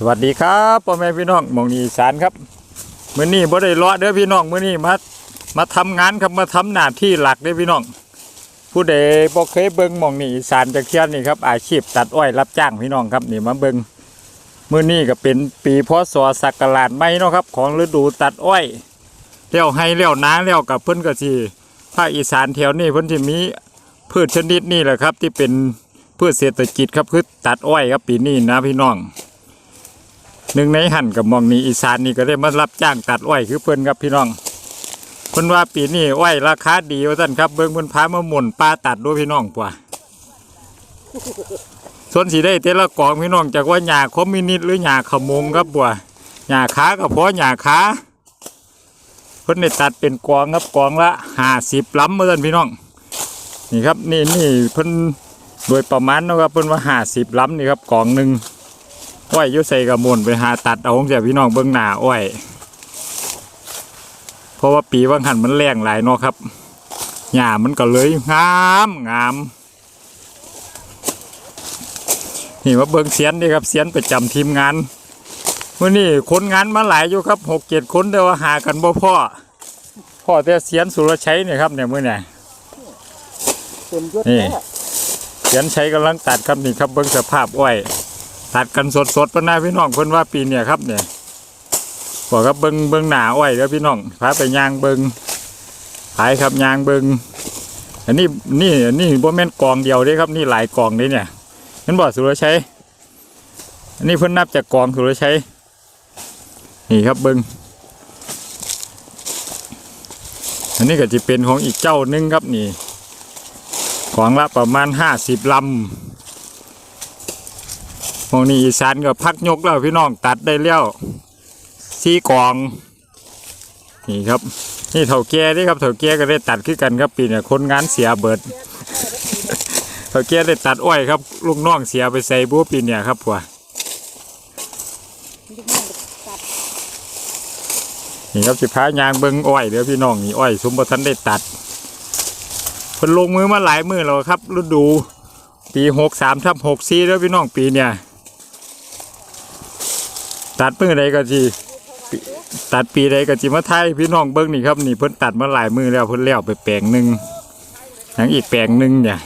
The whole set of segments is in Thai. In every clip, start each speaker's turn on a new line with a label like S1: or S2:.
S1: สวัสดีครับพ่อแม่พี่น้องมองนีสานครับมื้อนี้บ่ได้เลาะเด้อพี่น้องมื้อนี้มามาทำงานครับมาทำหน้าที่หลักเด้อพี่น้อง ผู้ใดบ่เคยเบิ่งมองนีสานจะเคียนนี่ครับอาชีพตัดอ้อยรับจ้างพี่น้องครับนี่มาเบิ่งมื้อนี้ก็เป็นปีพศศักราชใหม่เนาะครับ ของฤดูตัดอ้อยแล้วให้แล้วนาแล้วกับเพิ่นก็สิภาคอีสานแถวนี้เพิ่นสิมีพืชชนิดนี้แหละครับ ที่เป็นพืชเศรษฐกิจครับคือตัดอ้อยครับปีนี้นะพี่น้อง หนึ่งในหันกับมองนี้อีสานนี่ก็ได้มารับจ้างตัดอ้อยคือเพิ่อนครับพี่น้องเพิ่นว่าปีนี้อ้อยราคาดีว่าท่านครับเบิ่งเพิ่นพามาหมุนปลาตัดด้วยพี่น้องป่ะส่วนสีได้แต่ละกองพี่น้องจากว่าหญ้าคมมินิสต์หรือหญ้าขมงครับป่ะหญ้าขาก็พอหญ้าขาเพิ่นได้ตัดเป็นกองครับกองละห้าสิบล้ำว่าท่านพี่น้องนี่ครับนี่นี่เพิ่นโดยประมาณนะครับเพิ่นว่าห้าสิบล้ำนี่ครับกองหนึ่ง อ้อยยุใส่กระมวลไปหาตัดเอาของเสียพี่น้องเบื้องหน้าอ้อยเพราะว่าปีว่างหันมันแรงหลายเนาะครับหญ้ามันก็เลยงามงามนี่มาเบิ่งเสียนนี่ครับเสียนประจำทีมงานเมื่อนี้คนงานมาหลายอยู่ครับหกเจ็ดคนแต่ว่าหากันบ่พ่อพ่อแต่เสียนสุรชัยเนี่ยครับเนี่ยเมื่อเนี่ย
S2: เต็มยศ
S1: นี่
S2: แท้
S1: เสียนชัยกำลังตัดครับนี่ครับเบิ่งสภาพอ้อย ตัดกันสดสดๆปะนะพี่น้องเพิ่นว่าปีเนี่ยครับเนี่ยบอกครับเบิงเบิงหนาอ้อยแล้วพี่น้องพาไปยางเบิงขายครับยางเบิงอันนี้นี่นี่บ่แม่นกองเดียวเด้ครับ นี่หลายกองเลยเนี่ยเห็นบ่สุรชัยอันนี้เพิ่อนนับจากกองสุรชัยนี่ครับเบิงอันนี้ก็จะเป็นของอีกเจ้านึงครับนี่ ของละประมาณห้าสิบลำ มองนี่อีสานก็พักยกแล้วพี่น้องตัดได้แล้วซีกอง นี่ครับ นี่เถาแก่เด้ครับเถาแก่ก็ได้ตัดขึ้นกันครับปีเนี่ยคนงานเสียเบิดเถาแก่ได้ตัดอ้อยครับลูกน้องเสียไปใส่บัวปีเนี่ยครับผัวนี่ครับสิพายางเบิงอ้อยเดี๋ยวพี่น้องนี่อ้อยสมบูรณ์ได้ตัดเพิ่นลงมือมาหลายมือแล้วครับฤดู ปีหกสามทับหกสี่แล้วพี่น้องปีเนี่ย ตัดมือใดก็จีตัดปีใดก็จีมาไทยพี่น้องเบิ้งนี่ครับนี่เพิ่นตัดมาหลายมือแล้วเพิ่นแล้วไปแปลงหนึ่งยังอีกแปลงหนึ่งเนี่ย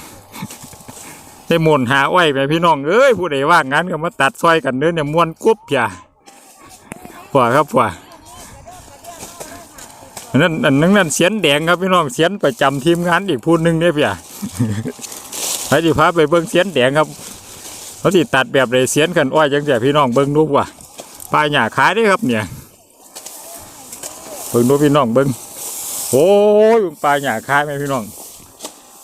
S1: ได้มนหาอ้อยไปพี่น้องเอ้ยผู้ใดว่างงานก็มาตัดซอยกันเด้อเนี่ยมวนกุ๊บอย่าผัวครับผัวนนั้นอันนั้นนั่นเสียนแดงครับพี่น้องเสียนประจำทีมงานอีกผู้หนึ่งเนี่ยเพี่ไปสิพาไปเบิ้งเสียนแดงครับเขาสิตัดแบบไรเสียนกันอ้อยจังแต่พี่น้องเบิ้งดูว่ะ ปลายหญ้าขายได้ครับเนี่ยเบิ้งดูพี่น้องเบิ้งโอ้ยปลายหญ้าขายไหมพี่น้อง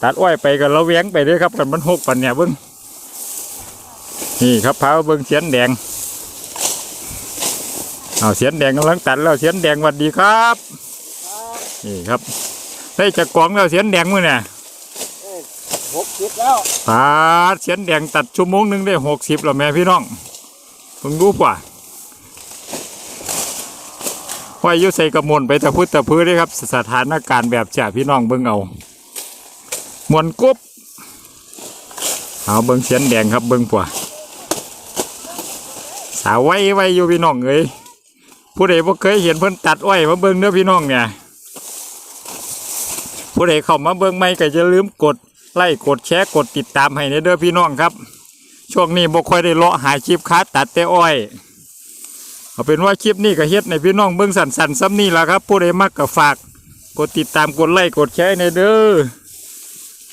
S1: ตัดอ้อยไปกันเราแหวงไปเด้วยครับกันมันหกปันเนี่ยเบิ้งนี่ครับพาไปเบิ้งเสียนแดงเอาเสียนแดงกำลังตัดแล้วเสียนแดงหวัดดีครับนี่ครับได้จากกองแล้วเสียนแดงมือเนี่ย
S2: หกสิบแล้ว
S1: ปาดเสียนแดงตัดชั่วโมงหนึ่งได้หกสิบแล้วแม่พี่น้องเพิ่งรู้ป่ะ ว่ายุใส่กระมวลไปตะพุตตะพื้นด้ครับ สถานการณ์แบบจ่าพี่น้องเบิ่งเอามวนกุ๊บเอาเบิ่งเสียนแดงครับเบิ่งป่ะสาวไว้ไว้อยู่พี่น้องเอ้ยผู้ใดบ่เคยเห็นเพิ่นตัดอ้อยมาเบิ่งเด้อพี่น้องเนี่ยผู้ใดเข้ามาเบิ่งไม่ก็จะลืมกดไล่กดแชร์กดติดตามให้ในเด้อพี่น้องครับ ช่วงนี้บ่ค่อยได้เลาะหาคลิปค้าตัดแต่อ้อย เอาเป็นว่าคลิปนี้ก็เฮ็ดในพี่น้องเบื้องสั่นๆซ้ำนี่ละครับ ผู้ใดมักก็ฝาก กดติดตามกดไลค์กดแชร์ในเด้อ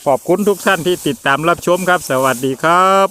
S1: ขอบคุณทุกท่านที่ติดตามรับชมครับ สวัสดีครับ